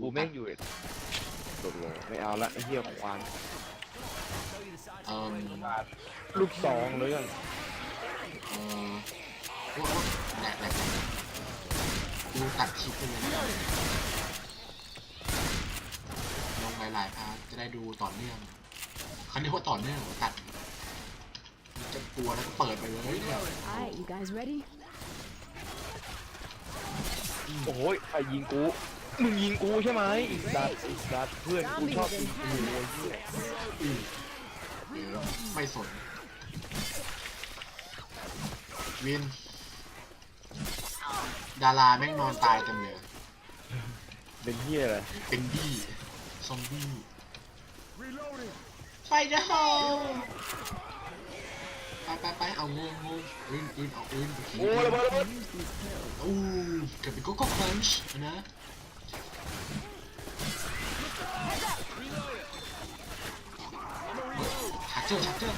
กูแม่งอยู่โดดโลไม่เอาละไอ้เหี้ยควานเอ่อลูกสองเลยกันเอ่อโอ้โหแหลกแหลกดูตัดคลิปไปเลยนะลงหลายๆพาร์ทจะได้ดูต่อเนื่องเขาเรียกว่าต่อเนื่องเหรอตัดมันจะกลัวแล้วก็เปิดไปเลยเนี่ย Alright, you guys ready? โอ้โหใครยิงกู มึงยิงกูใช่ไหมอีกดัดอีกดัดเพื่อนกูชอบยิงกูไอ้เหี้ยอืมเดี๋ยวไม่สน วิน ดาราแม่งนอนตายเต็มเลยเป็นเหี้ยอะไรเป็นบี้ซอมบี้ไฟเดอร์ไปไปไปเอางงงงอื่นอื่นเอาอื่นไปขี่โอ้ระเบิดระเบิดอู้เกิดเป็นโกโก้ครันช์นะ เจอชักเจอ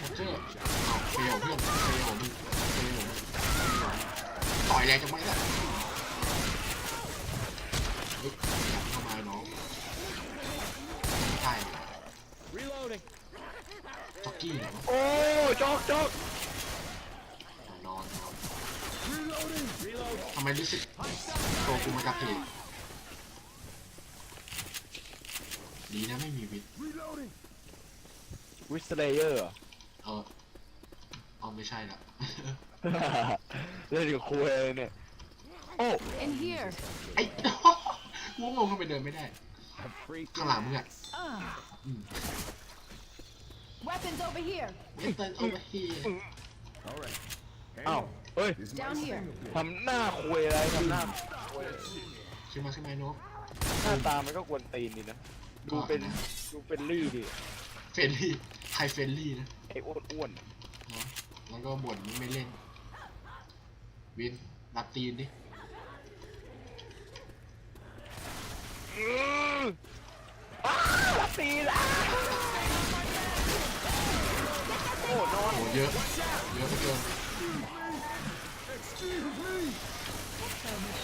ชักเจอเอาเฟลเพื่อนเฟลมึงเฟลต่อยแรงจังไหมล่ะเฮ้ยอยากเข้ามาน้องใช่จ็อกกี้เหรอโอ้จ็อกจ็อกนอนนอนทำไมรู้สึกตัวกูมันกระเพก ดีนะไม่มีวิทย์วิสเลเยอร์เออเอาไม่ใช่ละ เล่นกับคุยเลยเนี่ย โอ้ In here. ไอ้ กูงงทำไมเดินไม่ได้ ข้างหลังมึงอะ Uh, อืม weapons over here. เอเติร์นโอเวอร์ฮีอ้าวเฮ้ย Down here. ทำหน้าคุยอะไรทำหน้าขึ้นมาขึ้นมาโน้ตหน้าตามันก็กวนตีนดีนะ ดูเป็นดูเป็นลี่ดิเฟรนลี่ใครเฟรนลี่นะไอ้อ้วนอ้วนเนาะแล้วก็บ่นไม่เล่น วินรับตีนดิ อืออ้าวตีละโอ้นอนโหเยอะ เยอะเหลือเกิน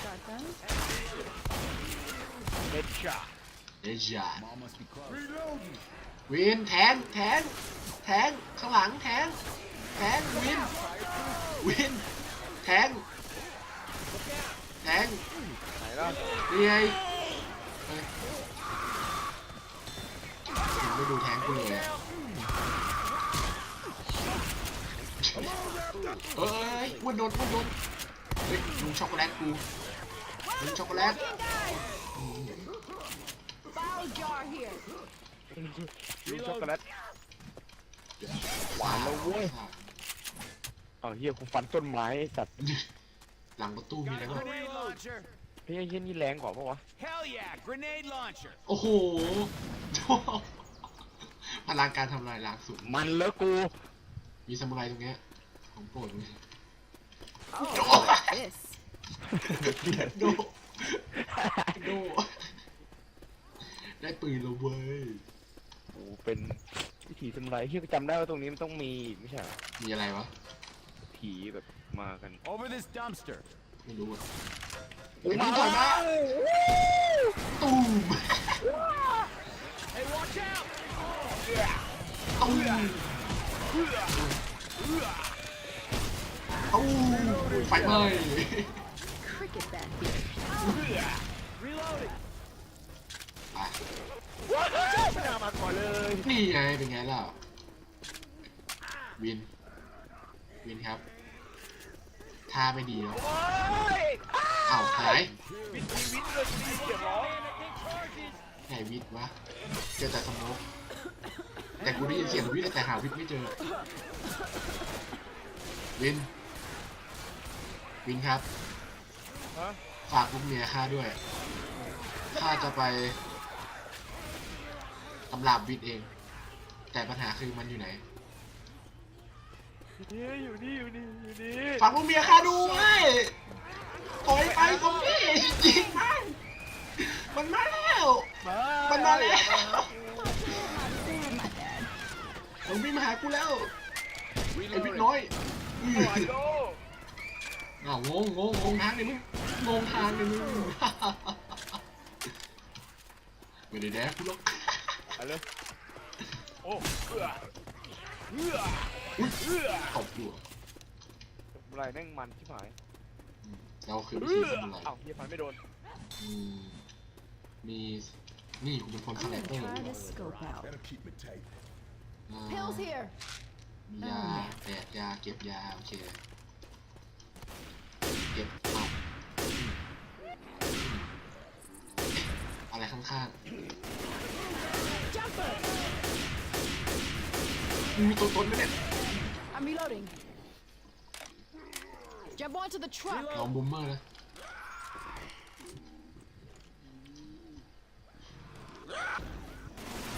Shotgun. เม็ดชา เดจาวินแทงแทงแทงข้างหลังแทงแทงวินวินแทงแทงไหนล่ะนี่ไงเฮ้ยมึงไม่ดูแทงกูเลยอะเอ้ยอ้วนโดนอ้วนโดนเฮ้ยลุงช็อกโกแลตกูลุงช็อกโกแลต Bile jar here. ลูกช็อกโกแลตหวานแล้วเว้ยอ้าวเฮียกูฟันต้นไม้ไอ้สัตว์หลังประตูมีอะไรบ้าง Grenade launcher. เฮ้ยเฮียนี่แรงกว่าปะวะ Hell yeah, grenade launcher. โอ้โหพลังการทำลายล้างสุดมันแล้วกูมีซามูไรตรงเนี้ยของโปรดมึง Oh, this. โดโด ได้ปืนแล้วเว้ยกูเป็นวิถีทำไรเฮียจำได้ว่าตรงนี้มันต้องมีอีกไม่ใช่เหรอมีอะไรวะ ผีแบบมากัน Over this dumpster. ไม่รู้อะกูไอ้มานี่ต่อยมาตูม Hey, watch out! ตูมตูมไฟไหม้ Cricket back here. Reloading. ไป ว้าวไม่น่ามาก่อนเลยนี่ไงเป็นไงล่ะวิน วินครับท่าไม่ดีแล้วโอ้ยอ้าวหายวินวินวินเลยวินเสียงร้องไหนวิทวะเจอแต่สโมกแต่กูได้ยินเสียงวิทแต่หาวิทไม่เจอ วิน วินครับฮะฝากลูกเมียข้าด้วยข้าจะไป ตำราบวิทย์เอง แต่ปัญหาคือมันอยู่ไหนนี่อยู่นี่อยู่นี่อยู่นี่ฝากลูกเมียข้าด้วยถอยไปตรงนี้จริงมันมันมาแล้วมามันมาแล้วอย่ามามันวิ่งมาหากูแล้วไอ้วิทย์น้อยอื้อหากูอ้าวงงงงงงทางเลยมึงงงทางเลยมึงไม่ได้แดกกูหรอก ไปเลยโอ้เอื้อเอื้ออุ้ยเอื้อตบอยู่อะอะไรแม่งมันชิบหายอืมเราคือวิเอื้ธีอทำอะไรเอ้าเฮียฟันไม่โดนอืมมีนี่กูเป็นคนส I'm ไน gonna เปอร์ try ด้วย this scope out. That'll keep me tight. อ่า Pills here. มียาแดกยาเก็บยาโอเคเก็บเอาอืมเอ๊ะอะไรข้าง Jumper. ๆ มึงมีตัวตนไหมเนี่ย I'm reloading. Jump onto the truck. ลองบูมเมอร์นะ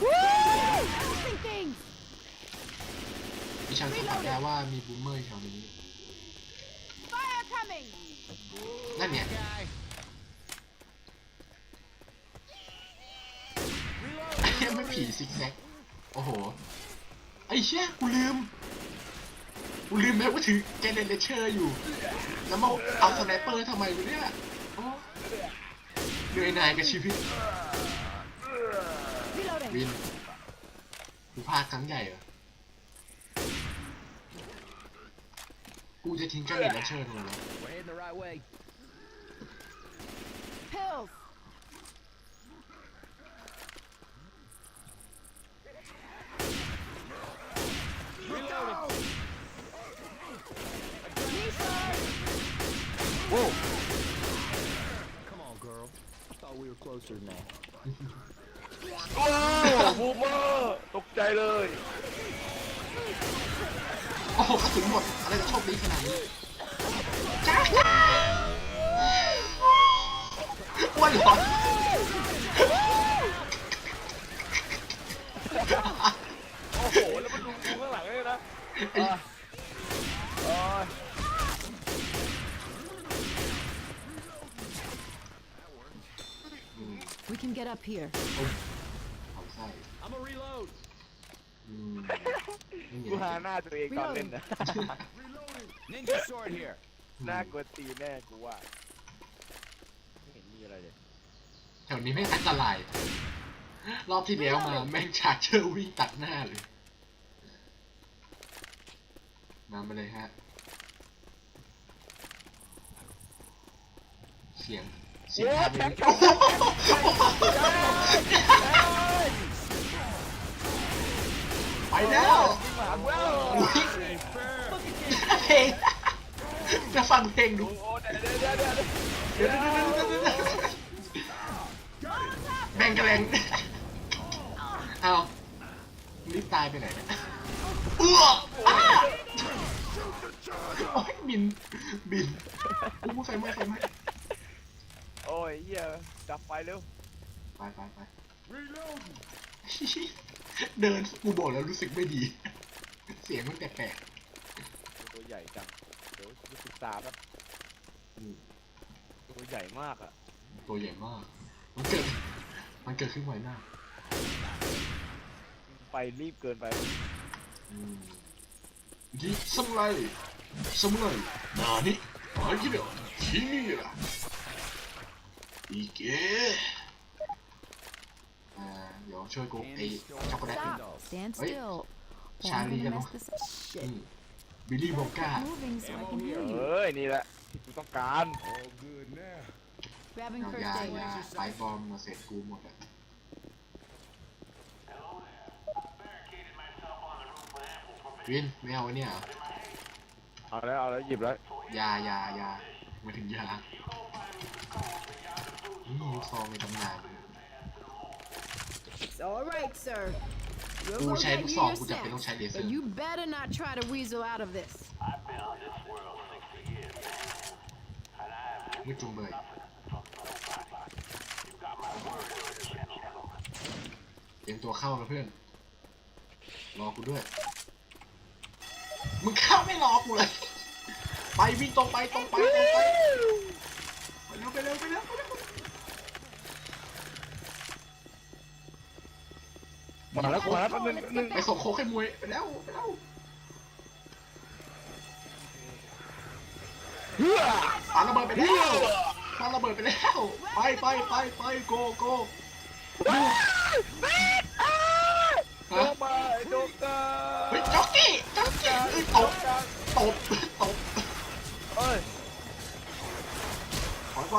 Blasting things. ดิฉันสัมผัสได้ว่ามีบูมเมอร์อยู่แถวนี้ Fire coming. นั่นเนี่ย Guy. ไอ้เหี้ ยไม่ผีซิกแซกโอ้โห ไอ้เชี่ยกูลืม กูลืมแม้ว่าถือเจเนเรเชอร์อยู่ แล้วมาเอาสไนเปอร์ทำไมวะเนี่ยโอ้เหนื่อยหน่ายกับชีวิต วินกูพลาดครั้งใหญ่เหรอ กูจะทิ้งเจเนเรเชอร์ทำไมวะ We're heading the right way. Pills. โอ้ Come on, girl. I thought we were closer than that. โอ้บูมเมอร์ตกใจเลยโอ้โหกระสุนหมด อะไรจะโชคดีขนาดนี้จ้าอ้วนเหรอโอ้โหแล้วมันลุงดูข้างหลังเลยนะอะโอ้ย อืม We can get up here. เอาไส้ I'm a reload. อืมนี่ไงกูหาหน้าตัวเองตอนเล่นนะ Ninja sword here. น่ากลัวตีแน่กูว่าไม่เห็นมีอะไรเลย แถวนี้ไม่งอันตรายรอบที่แล้วมาแม่งชาร์เจอร์วิ่งตัดหน้าเลยมามาเลยฮะ เสียง เยงโอ้ทางแท็กโอ้โหไปแล้วหมากูแล้วอุ๊ยเพลงจะฟังเพลงดูแบ่งกันแรงเอารีบตายไปไหนเนี่ยเอื้อโอ้ยบิน บินอู้ไฟไหม้ไฟไหม้ โอ้ยเหี้ยดับไฟเร็วไปไปไปเดินกูบอกแล้วรู้สึกไม่ดี เสียงมันแปลกตัวใหญ่จังเดี๋ยวกูศึกษาแป๊บๆอืมตัวใหญ่มากอะตัวใหญ่มาก มันเกิด มันเกิดขึ้นไวมากไปรีบเกินไปอืมยิสมุไรสมุไรนานี่มากิเดที่นี่ล่ะ อีเกอ่าเดี๋ยวช่วยกูไอ้ช็อกโกแลต Stop. Stand Wait. still. Or Charlie, I'm gonna you mess know. this up. อื Shit. มบิลลี่โบก้า Keep moving so I can hear you. เอ้ย นี่แหละที่กูต้องการ All good now. Grabbing เอา first ยา aid. ยาไฟบอมมาเสร็จกูหมดอะวินไม่เอาไอ้เนี่ยเหรอเอาแล้ว เอาแล้ว หยิบแล้ว ยายายามาถึงยานี่ ลูกซองในตำนาน It's all right, sir. You'll กู go ใช้ get ลูก you ซอง your กูจะเป็นต้อง snacks. ใช้เลเซอ But ร์ you better not try to weasel out of this. ไม่จุงเบยเตรียมตัวเข้านะเพื่อน รอกูด้วย มึงเข้าไม่รอกูเลย ไปวิ่งตรงไปตรงไปตรงไป ไปเร็วไปเร็วไปเร็วไปเร็ว มาแล้วมาแล้วแป๊บนึงแป๊บนึงไปส่งโค้กให้มวยไปแล้วไปแล้วเฮ้ยปาระเบิดไปแล้วไปางระเบิดไปแล้วไปไปไปไปโกโกโดมาโดกาเฮ้ยจ็อกกี้จ็อกกี้เอ้ยตบตบตบเอ้ยถอยไป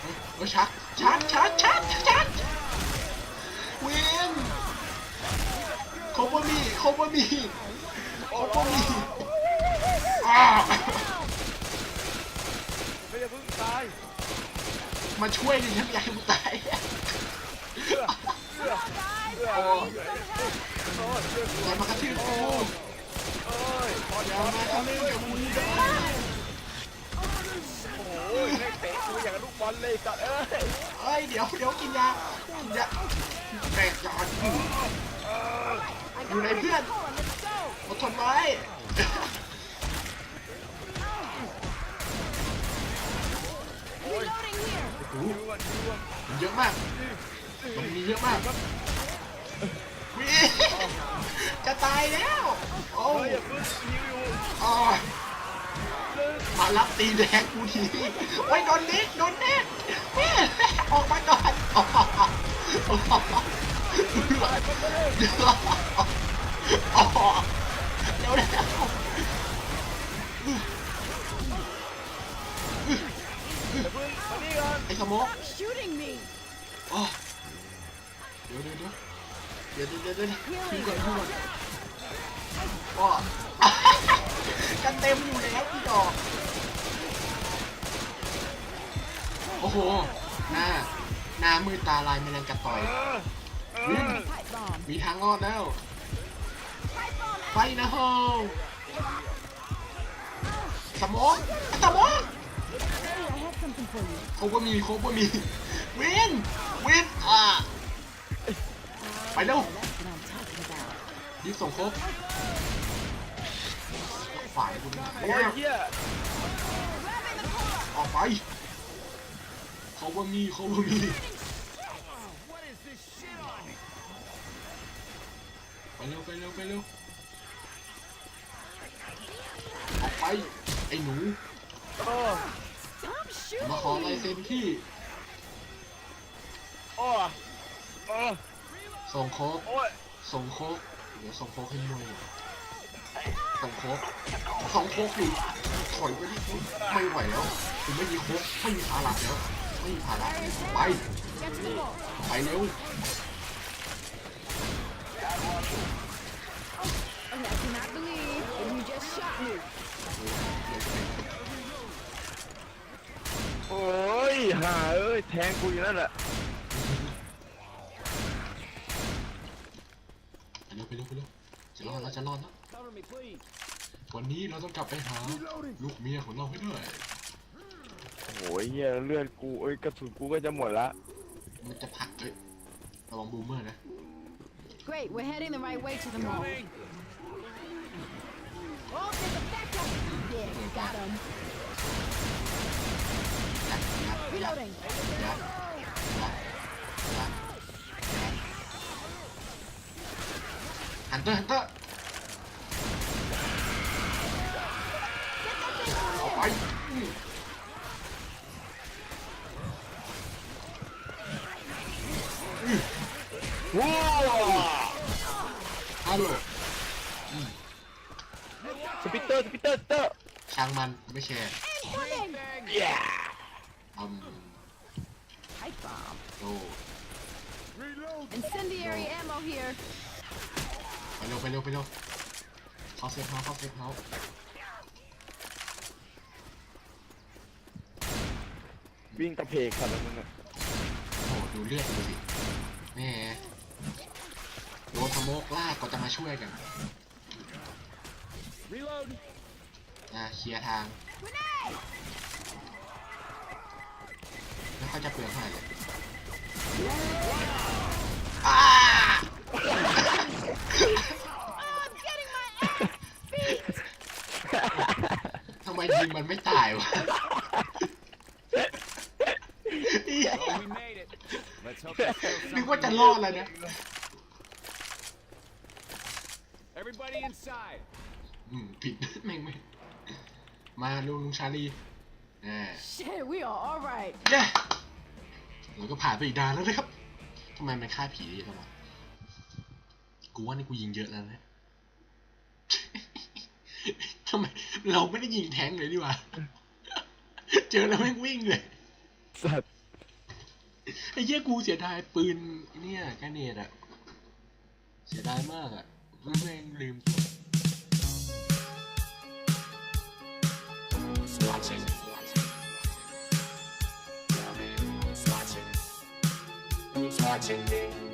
เฮ้ยเฮ้ยชักชักชักชักชักเวน โคบมีโคบมีโคบมีอ้าวไม่จะเพิ่งตายมาช่วยดิฉันอยากให้มึงตายเสื้อเสื้อเสื้อโอ้โอ้ยเสื้ออย่ามากระทืบกูเอ้ยพออย่าแล้วมากระทืบกับมึงเด้อโอ้ยแม่งเตะกูอย่างกับลูกบอลเลยสัตว์เอ้ยเอ้ยเดี๋ยวเดี๋ยวกินยากินยาแตกยาอยู่ อยู่ไหนเพื่อนอดทนไว้ Reloading here. โอ้โหมันเยอะมาก มันมีเยอะมากวิจะตายแล้ว โอ้ยอ๋อมารับตีแดงกูทีโอ้ยโดนเนิดโดนเน็ตแม่ออกมาก่อน อ๋ออ๋อเดี๋ยวแล้วอย่าเพิ่งมานี่ก่อนไอ้สโมก Shooting me. อ๋อเดี๋ยวเดี๋ยวเดี๋ยวเดี๋ยวเดี๋ยวเดี๋ยวพี่ก่อนพี่ก่อนอ๋อกันเต็มอยู่แล้วพี่ดอก โอ้โห หน้า หน้ามืดตาลายแมลงกัดต่อย มีทางรอดแล้วไฟนะโฮสมองสมองเขาก็มีเขาก็มีวินวินอ่าไปเร็ว That's what I'm talking about. รีบส่งครบฝ่ายคุณโอ้ยเหี้ยออกไปเขาว่ามีเขาว่ามี เร็วไปเร็วไปเร็วออกไปไอ้หนูเออ Stop shooting มาขอลายเซ็นที่โอ้ยเออส่งโคกโอ้ยส่งโคกเดี๋ยวส่งโคกให้มวยอยส่งโคกส่งโคกอยู่ถอยไปที่ไม่ไหวแล้วคือไม่มีโคกไม่มีภาระแล้วไม่มีภาระไปไปเร็ว Okay, I cannot believe that you just shot me. โอ้ยหาเอ้ยแทงกูอยู่นั่นแหละไปเร็วไปเร็วไปเร็วจะรอดแล้วจะรอดแล้ว Cover me, please. วันนี้เราต้องกลับไปหาลูกเมียของเราให้ได้โอ้ยเหี้ยเลือดกูเอ้ยกระสุนกูก็จะหมดละมันจะผลักเลยระวังบูมเมอร์นะ Great, we're heading the right way to the mall. Oh, there's a backup. Yeah, got him. ยัดยัดยัด Reloading. ยัดยัดยัด ฮันเตอร์ฮันเตอร์ออกไปอืมว้าวฮัลโหลสปิตเตอร์สปิตเตอร์สปิตเตอร์ช่างมันไม่แชร์ Incoming. เย้อืม Pipe bomb. โอ้ Incendiary ammo here. ไปเร็วไปเร็วไปเร็วเข้าเซฟเฮาส์เข้าเซฟเฮาส์วิ่งกระเพกสัตว์แล้วมึงอะโอ้โหดูเลือดดูสิแหม่ โดนสโมกลากก็จะมาช่วยกัน Reload. อะเคลียร์ทางไม่ค่อยจะเปลืองเท่าไหร่เลยอ้า Oh, I'm getting my ass beat. ทำไมยิงมันไม่ตายวะ Oh, we made it. Let's hope there's still นึก something ว่าจะ in รอดแล้วนะ here. Everybody inside. อืมผิด แม่งไม่มาลุงลุงชาลีแน่ Shit, we are all right. เย้เราก็ผ่านไปอีกดานแล้วนะครับทำไมมันฆ่าผีได้เยอะจังวะกูว่านี่กูยิงเยอะแล้วนะ ทำไมเราไม่ได้ยิงแทงค์เลยดีกว่า เจอแล้วแม่งวิ่งเลย สัตว์ไอ้เหี้ยกูเสียดายปืนเนี่ยแกรเนตอะเสียดายมากอะ แม่งลืม watching. Who's watching? Who's watching me?